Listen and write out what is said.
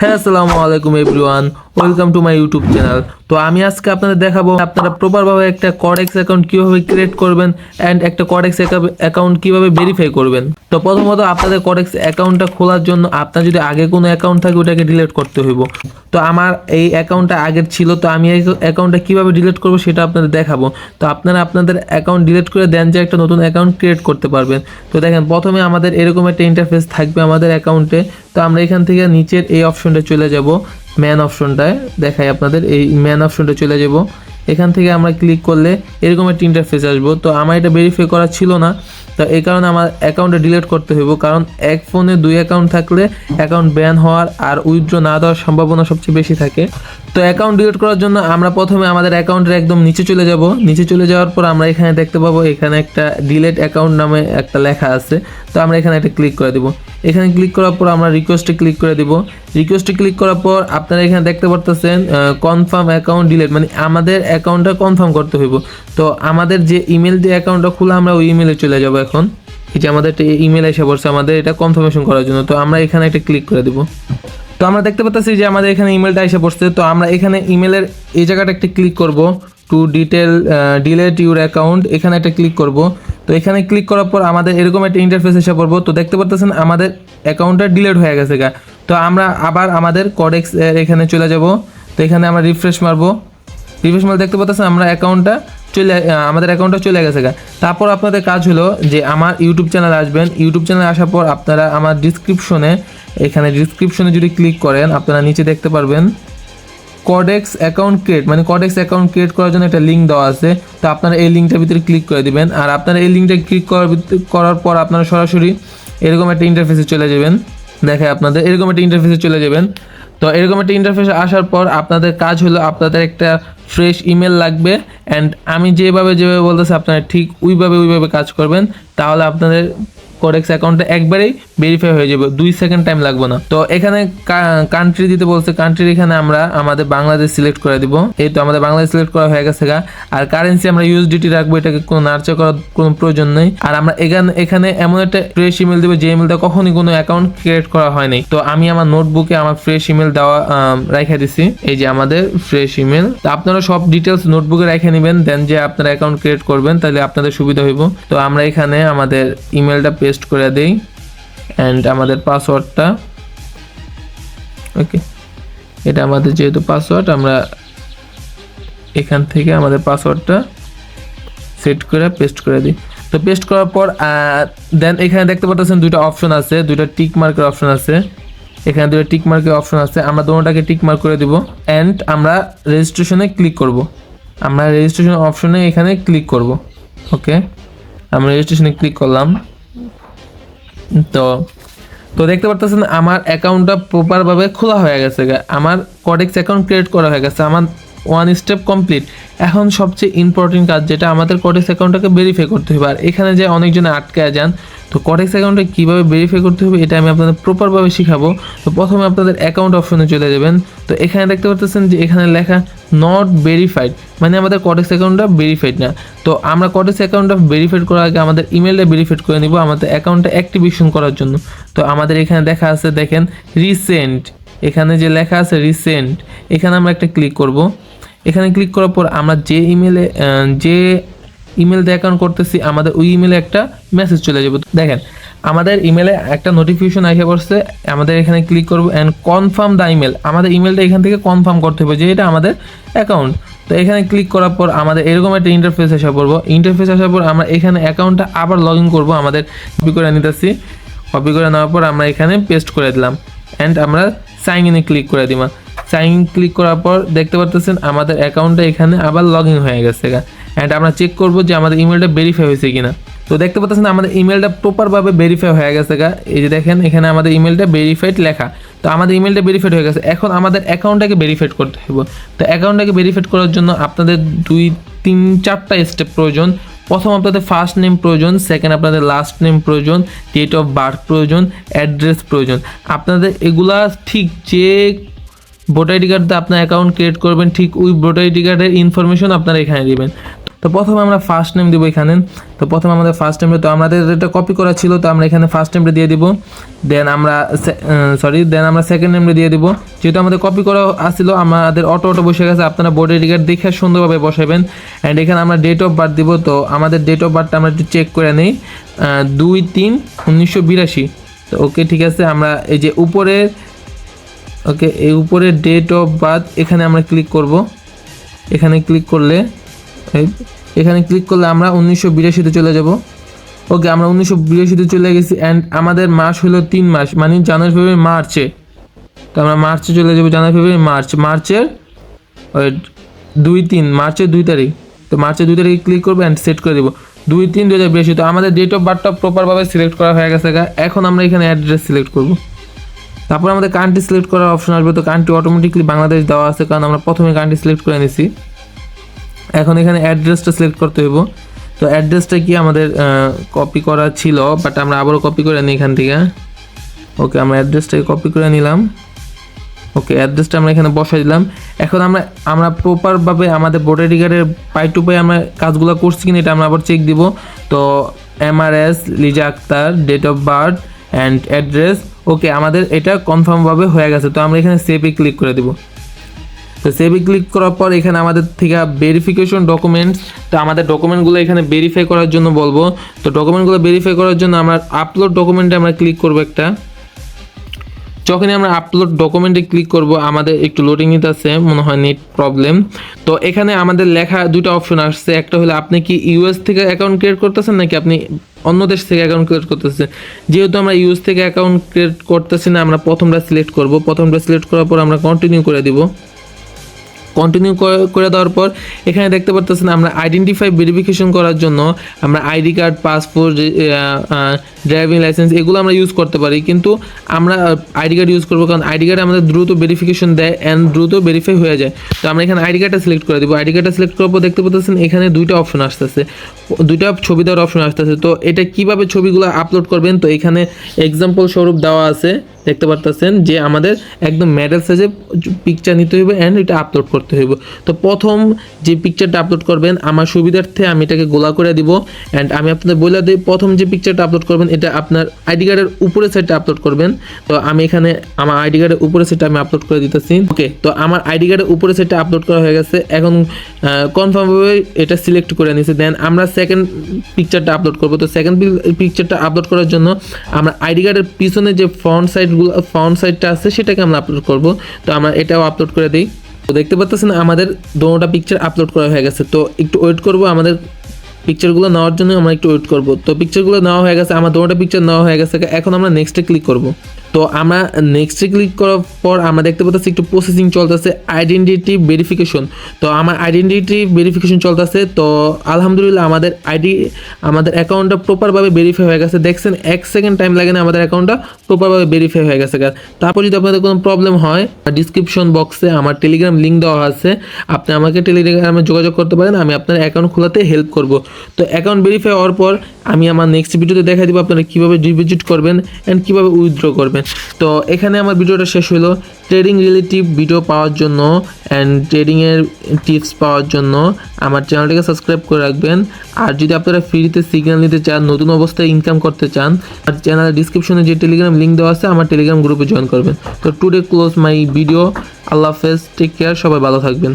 হ্যাঁ আসসালামু আলাইকুম everyone welcome to my YouTube channel তো আমি আজকে আপনাদের দেখাবো আপনারা প্রপারভাবে একটা কডেক্স অ্যাকাউন্ট কীভাবে ক্রিয়েট করবেন অ্যান্ড একটা কডেক্স অ্যাকাউন্ট কীভাবে ভেরিফাই করবেন। তো প্রথমত আপনাদের কডেক্স অ্যাকাউন্টটা খোলার জন্য আপনার যদি আগে কোনো অ্যাকাউন্ট থাকে ওটাকে ডিলিট করতে হইব। তো আমার এই অ্যাকাউন্টটা আগের ছিল, তো আমি এই অ্যাকাউন্টটা কীভাবে ডিলিট করব সেটা আপনাদের দেখাবো। তো আপনারা আপনাদের অ্যাকাউন্ট ডিলিট করে দেন যে একটা নতুন অ্যাকাউন্ট ক্রিয়েট করতে পারবেন। তো দেখেন, প্রথমে আমাদের এরকম একটা ইন্টারফেস থাকবে আমাদের অ্যাকাউন্টে তো আমরা এখান থেকে নিচের এই অপশনটা চলে যাব। ম্যান অপশনটায় দেখাই আপনাদের। এই ম্যান অপশনটা চলে যাব। এখান থেকে আমরা ক্লিক করলে এরকম একটা ইন্টারফেস আসব। তো আমার এটা ভেরিফাই করা ছিল না। তো এই কারণে আমার অ্যাকাউন্টটা ডিলিট করতে হইব। কারণ এক ফোনে দুই অ্যাকাউন্ট থাকলে অ্যাকাউন্ট ব্যান হওয়ার আর উইথড্র না দেওয়ার সম্ভাবনা সবচেয়ে বেশি থাকে। তো অ্যাকাউন্ট ডিলিট করার জন্য আমরা প্রথমে আমাদের অ্যাকাউন্টের একদম নিচে চলে যাব। নিচে চলে যাওয়ার পর আমরা এখানে দেখতে পাবো এখানে একটা ডিলেট অ্যাকাউন্ট নামে একটা লেখা আছে। তো আমরা এখানে একটা ক্লিক করে দিব। এখানে ক্লিক করার পর আমরা রিকোয়েস্টে ক্লিক করে দিব। রিকোয়েস্টে ক্লিক করার পর আপনারা এখানে দেখতে পারতেছেন কনফার্ম অ্যাকাউন্ট ডিলেট মানে আমাদের অ্যাকাউন্টটা কনফার্ম করতে হইব। তো আমাদের যে ইমেল দিয়ে অ্যাকাউন্টটা খোলা, আমরা ওই ইমেলে চলে যাব এখন। এই যে আমাদের একটা ইমেল এসে পড়ছে, আমাদের এটা কনফার্মেশন করার জন্য। তো আমরা এখানে একটা ক্লিক করে দিব। তো আমরা দেখতে পাচ্ছি যে আমাদের এখানে ইমেলটা এসে পড়ছে। তো আমরা এখানে ইমেলের এই জায়গাটা একটা ক্লিক করব। To detail delete your account এখানে একটা ক্লিক করব। তো এখানে ক্লিক করার পর আমাদের এরকম একটা ইন্টারফেস এসে পড়ব। তো দেখতে পাচ্ছেন আমাদের অ্যাকাউন্টটা ডিলেট হয়ে গেছে গা। তো আমরা আবার আমাদের কডেক্স এখানে চলে যাব। তো এখানে আমরা রিফ্রেশ মারবো। রিফ্রেশ মারলে দেখতে পাচ্ছেন আমরা অ্যাকাউন্টটা চলে আমাদের অ্যাকাউন্টটা চলে গেছে গা। তারপর আপনাদের কাজ হলো যে আমার ইউটিউব চ্যানেল আসবেন। ইউটিউব চ্যানেল আসার পর আপনারা আমার ডিসক্রিপশনে এখানে ডিসক্রিপশনে যদি ক্লিক করেন, আপনারা নিচে দেখতে পারবেন। কডেক্স অ্যাকাউন্ট ক্রিয়েট মানে কডেক্স অ্যাকাউন্ট ক্রিয়েট করার জন্য একটা লিঙ্ক দেওয়া আছে। তো আপনারা এই লিঙ্কটার ভিতরে ক্লিক করে দিবেন। আর আপনারা এই লিঙ্কটা ক্লিক করার পর আপনারা সরাসরি এরকম একটা ইন্টারফেসে চলে যাবেন। দেখে আপনাদের, এরকম একটা ইন্টারফেসে চলে যাবেন। তো এরকম একটা ইন্টারফেসে আসার পর আপনাদের কাজ হলো আপনাদের একটা ফ্রেশ ইমেল লাগবে। অ্যান্ড আমি যেভাবে যেভাবে বলতেছি, আপনারা ঠিক ওইভাবে ওইভাবে কাজ করবেন। তাহলে আপনাদের করেক্স অ্যাকাউন্টটা একবারেই ভেরিফাই হয়ে যাবে, দুই সেকেন্ড টাইম লাগবে না। তো এখানে কান্ট্রি দিতে বলছে কান্ট্রির এখানে আমরা আমাদের বাংলাদেশ সিলেক্ট করে দিব। এই তো আমাদের বাংলাদেশ সিলেক্ট করা হয়ে গেছে গা। আর কারেন্সি আমরা ইউএসডিটি রাখব, এটাকে কোনো নার্চার করার কোনো প্রয়োজন নেই। আর আমরা এখানে এখানে এমন একটা ফ্রেশ ইমেল দেবো, যে ইমেলটা কখনই কোনো অ্যাকাউন্ট ক্রিয়েট করা হয়নি তো আমি আমার নোটবুকে আমার ফ্রেশ ইমেল দেওয়া রাখা দিছি। এই যে আমাদের ফ্রেশ ইমেল তো আপনারা সব ডিটেলস নোটবুকে রেখে নেবেন দেন যে আপনারা অ্যাকাউন্ট ক্রিয়েট করবেন, তাহলে আপনাদের সুবিধা হইব। তো আমরা এখানে আমাদের ইমেলটা পেস্ট করে দেই অ্যান্ড আমাদের পাসওয়ার্ডটা ওকে এটা আমাদের যেহেতু পাসওয়ার্ড আমরা এখান থেকে আমাদের পাসওয়ার্ডটা সেট করে পেস্ট করে দিই। তো পেস্ট করার পর দেন এখানে দেখতে পাচ্ছেন দুইটা অপশন আছে, দুইটা টিক মার্কের অপশন আছে। এখানে দুটো টিক মার্কের অপশন আছে, আমরা দুটোটাকে টিক মার্ক করে দিব অ্যান্ড আমরা রেজিস্ট্রেশনে ক্লিক করব। আমরা রেজিস্ট্রেশন অপশনে এখানে ক্লিক করব ওকে আমরা রেজিস্ট্রেশনে ক্লিক করলাম। তো তো দেখতে পারতেছেন আমার অ্যাকাউন্টটা প্রপারভাবে খোলা হয়ে গেছে। আমার কডেক্স অ্যাকাউন্ট ক্রিয়েট করা হয়ে গেছে আমার ওয়ান স্টেপ কমপ্লিট এখন সবচেয়ে ইম্পর্টেন্ট কাজ যেটা আমাদের কডেক্স অ্যাকাউন্টটাকে ভেরিফাই করতে হবে। আর এখানে যে অনেকজনে আটকে যান, তো কডেক্স অ্যাকাউন্টে কীভাবে ভেরিফাই করতে হবে এটা আমি আপনাদের প্রপারভাবে শেখাবো। তো প্রথমে আপনাদের অ্যাকাউন্ট অপশনে চলে যাবেন। তো এখানে দেখতে পাচ্ছেন যে এখানে লেখা নট ভেরিফাইড মানে আমাদের কডেক্স অ্যাকাউন্টটা ভেরিফাইড না। তো আমরা কডেক্স অ্যাকাউন্টটা ভেরিফাইড করার আগে আমাদের ইমেলটা ভেরিফাইড করে নিব আমাদের অ্যাকাউন্টটা অ্যাক্টিভেশন করার জন্য। তো আমাদের এখানে দেখা আছে দেখেন রিসেন্ট এখানে যে লেখা আছে রিসেন্ট এখানে আমরা একটা ক্লিক করব। এখানে ক্লিক করার পর আমরা যে ইমেলে যে ইমেল দিয়ে অ্যাকাউন্ট করতেছি, আমাদের ওই ইমেলে একটা মেসেজ চলে যাবে। দেখেন, আমাদের ইমেলে একটা নোটিফিকেশন আসে পড়ছে, আমাদের এখানে ক্লিক করব অ্যান্ড কনফার্ম দ্য ইমেল আমাদের ইমেলটা এখান থেকে কনফার্ম করতে হবে যে এটা আমাদের অ্যাকাউন্ট তো এখানে ক্লিক করার পর আমাদের এরকম একটা ইন্টারফেস আসা পড়ব। ইন্টারফেস আসার পর আমরা এখানে অ্যাকাউন্টটা আবার লগ ইন করব, আমাদের কপি করে নিতেছি। কপি করে নেওয়ার পর আমরা এখানে পেস্ট করে দিলাম। অ্যান্ড আমরা সাইন ইনে ক্লিক করে দিলাম। সাইন ইন ক্লিক করার পর দেখতে পারতেছেন আমাদের অ্যাকাউন্টটা এখানে আবার লগ ইন হয়ে গেছে অ্যান্ড আমরা চেক করব যে আমাদের ইমেলটা ভেরিফাই হয়েছে কিনা। তো দেখতে পাচ্ছেন আমাদের ইমেলটা প্রপারভাবে ভেরিফাই হয়ে গেছে গা। এই যে দেখেন, এখানে আমাদের ইমেলটা ভেরিফাইড লেখা। তো আমাদের ইমেলটা ভেরিফাইড হয়ে গেছে। এখন আমাদের অ্যাকাউন্টটাকে ভেরিফাইড করতে হবে তো অ্যাকাউন্টটাকে ভেরিফাইড করার জন্য আপনাদের দুই, তিন, চারটা স্টেপ প্রয়োজন। প্রথম আপনাদের ফার্স্ট নেম প্রয়োজন সেকেন্ড আপনাদের লাস্ট নেম প্রয়োজন ডেট অফ বার্থ প্রয়োজন অ্যাড্রেস প্রয়োজন। আপনাদের এগুলা ঠিক যে ভোটার আইডি কার্ড দিয়ে আপনার অ্যাকাউন্ট ক্রিয়েট করবেন, ঠিক ওই ভোটার আইডি কার্ডের ইনফরমেশন আপনারা এখানে দেবেন। তো প্রথমে আমরা ফার্স্ট নেম দিব এখানে। তো প্রথমে আমাদের ফার্স্ট নেমটা তো আমাদের এটা কপি করা ছিল, তো আমরা এখানে ফার্স্ট নেমটা দিয়ে দিব। দেন আমরা সরি দেন আমরা সেকেন্ড নেমটা দিয়ে দিব। যেহেতু আমাদের কপি করা আসছিল আমাদের অটো অটো বসে গেছে, আপনারা বোর্ডের টিকিট দেখে সুন্দরভাবে বসাবেন। অ্যান্ড এখানে আমরা ডেট অফ বার্থ দিব, তো আমাদের ডেট অফ বার্থটা আমরা একটু চেক করে নিই। দুই তিন উনিশশো বিরাশি। তো ওকে ঠিক আছে, আমরা এই যে উপরের ওকে, এই উপরে ডেট অফ বার্থ এখানে আমরা ক্লিক করব। এখানে ক্লিক করলে এখানে ক্লিক করলে আমরা উনিশশো বিরাশিতে চলে যাব। ওকে, আমরা উনিশশো বিরাশিতে চলে গেছি অ্যান্ড আমাদের মাস হলো তিন মাস মানে জানুয়ারি, ফেব্রুয়ারি, মার্চে তো আমরা মার্চে চলে যাব, জানুয়ারি, ফেব্রুয়ারি, মার্চ। মার্চের ওই দুই তিন, মার্চের দুই তারিখ। তো মার্চের দুই তারিখে ক্লিক করব অ্যান্ড সেট করে দেবো। দুই তিন দু হাজার বিরাশি তো আমাদের ডেট অফ বার্থটা প্রপারভাবে সিলেক্ট করা হয়ে গেছে। এখন আমরা এখানে অ্যাড্রেস সিলেক্ট করব। তারপর আমাদের কান্ট্রি সিলেক্ট করার অপশন আসবে, তো কান্ট্রি অটোমেটিকলি বাংলাদেশ দেওয়া আছে, কারণ আমরা প্রথমে কান্ট্রি সিলেক্ট করে নিছি। এখন এখানে অ্যাড্রেসটা সিলেক্ট করতে হইব। তো অ্যাড্রেসটা কি আমাদের কপি করা ছিল বাট আমরা আবারও কপি করে নিই এখান থেকে। ওকে আমরা অ্যাড্রেসটাকে কপি করে নিলাম। ওকে অ্যাড্রেসটা আমরা এখানে বসাই দিলাম। এখন আমরা আমরা প্রপারভাবে আমাদের ভোটার কার্ডের পাই টু পাই আমরা কাজগুলো করছি কিনা এটা আমরা আবার চেক দিব। তো MRS Liza Akter date of birth and address okay, আমাদের এটা কনফার্মভাবে হয়ে গেছে, তো আমরা এখানে সেভে ক্লিক করে দিব। তো সেভে ক্লিক করার পর এখানে আমাদের থেকে ভেরিফিকেশন ডকুমেন্টস তো আমাদের ডকুমেন্টগুলো এখানে ভেরিফাই করার জন্য বলব। তো ডকুমেন্টগুলো ভেরিফাই করার জন্য আমরা আপলোড ডকুমেন্টে আমরা ক্লিক করব একটা। যখনই আমরা আপলোড ডকুমেন্টে ক্লিক করব, আমাদের একটু লোডিং নিতে আছে, মনে হয় নেট প্রবলেম তো এখানে আমাদের লেখা দুটো অপশন আসছে, একটা হলো আপনি কি ইউএস থেকে অ্যাকাউন্ট ক্রিয়েট করতেছেন নাকি আপনি অন্য দেশ থেকে অ্যাকাউন্ট ক্রিয়েট করতেছে। যেহেতু আমরা ইউএস থেকে অ্যাকাউন্ট ক্রিয়েট করতেছি না, আমরা প্রথমটা সিলেক্ট করব। প্রথমটা সিলেক্ট করার পর আমরা কন্টিনিউ করে দিব। কন্টিনিউ করে দেওয়ার পর এখানে দেখতে পারতেছেন আমরা আইডেন্টিফাই ভেরিফিকেশন করার জন্য আমরা ID card passport driving licence এগুলো আমরা ইউজ করতে পারি। কিন্তু আমরা আইডি কার্ড ইউজ করব কারণ আইডি কার্ড আমাদের দ্রুত ভেরিফিকেশন দেয় অ্যান্ড দ্রুত ভেরিফাই হয়ে যায়। তো আমরা এখানে আইডি কার্ডটা সিলেক্ট করে দিব। আইডি কার্ডটা সিলেক্ট করার পর দেখতে পাচ্ছেন এখানে দুইটা অপশন আসতেছে। দুইটা ছবি দেওয়ার অপশন আসতেছে। তো এটা কীভাবে ছবিগুলো আপলোড করবেন? তো এখানে এক্সাম্পল স্বরূপ দেওয়া আছে, দেখতে পারতেছেন যে আমাদের একদম মেডেল সাইজে পিকচার নিতে হইবে অ্যান্ড এটা আপলোড করতে হইব। তো প্রথম যে পিকচারটা আপলোড করবেন, আমার সুবিধার্থে আমি এটাকে গোলা করে দিব অ্যান্ড আমি আপনাদের বলে দিই, প্রথম যে পিকচারটা আপলোড করবেন, এটা আপনার আইডি কার্ডের উপরে সাইডটা আপলোড করবেন। তো আমি এখানে আমার আইডি কার্ডের উপরে সাইডটা আমি আপলোড করে দিতেছি। ওকে তো আমার আইডি কার্ডের উপরের সাইডটা আপলোড করা হয়ে গেছে। এখন কনফার্মভাবে এটা সিলেক্ট করে নিয়েছি দেন আমরা সেকেন্ড পিকচারটা আপলোড করব। তো সেকেন্ড পিকচারটা আপলোড করার জন্য আমরা আইডি কার্ডের পিছনে যে ফ্রন্ট সাইডগুলো ফ্রন্ট সাইডটা আছে, সেটাকে আমরা আপলোড করব। তো আমরা এটাও আপলোড করে দিই। তো দেখতে পাচ্ছেন আমাদের দোনোটা পিকচার আপলোড করা হয়ে গেছে। তো একটু ওয়েট করব আমাদের পিকচারগুলো নেওয়ার জন্য আমরা একটু ওয়েট করব। তো পিকচারগুলো নেওয়া হয়ে গেছে, আমার দোনোটা পিকচার নেওয়া হয়ে গেছে। এখন আমরা নেক্সটে ক্লিক করব। তো আমরা নেক্সটে ক্লিক করার পর আমরা দেখতে পাচ্ছি একটু প্রসেসিং চলতেছে আইডেন্টিটি ভেরিফিকেশন তো আমার আইডেন্টিটি ভেরিফিকেশন চলতেছে, তো আলহামদুলিল্লাহ আমাদের আইডি আমাদের অ্যাকাউন্টটা প্রপারভাবে ভেরিফাই হয়ে গেছে। দেখছেন, এক সেকেন্ড টাইম লাগে না আমাদের অ্যাকাউন্টটা প্রপারভাবে ভেরিফাই হয়ে গেছে তারপর যদি আপনাদের কোনো প্রবলেম হয় ডিসক্রিপশন বক্সে আমার টেলিগ্রাম লিঙ্ক দেওয়া আছে। আপনি আমাকে টেলিগ্রামে যোগাযোগ করতে পারেন, আমি আপনার অ্যাকাউন্ট খোলাতে হেল্প করব। তো অ্যাকাউন্ট ভেরিফাই হওয়ার পর আমি আমার নেক্সট ভিডিওতে দেখা দিব আপনারা কীভাবে ডিপোজিট করবেন অ্যান্ড কীভাবে উইথড্র করবেন। তো এখানে আমার ভিডিওটা শেষ হলো ট্রেডিং রিলেটিভ ভিডিও পাওয়ার জন্য অ্যান্ড ট্রেডিংয়ের টিপস পাওয়ার জন্য আমার চ্যানেলটাকে সাবস্ক্রাইব করে রাখবেন। আর যদি আপনারা ফ্রিতে সিগন্যাল নিতে চান, নতুন অবস্থায় ইনকাম করতে চান আর চ্যানেলের ডিসক্রিপশনে যে টেলিগ্রাম লিঙ্ক দেওয়া আছে, আমার টেলিগ্রাম গ্রুপে জয়েন করবেন। তো টুডে ক্লোজ মাই ভিডিও আল্লাহ হাফেজ টেক কেয়ার সবাই ভালো থাকবেন।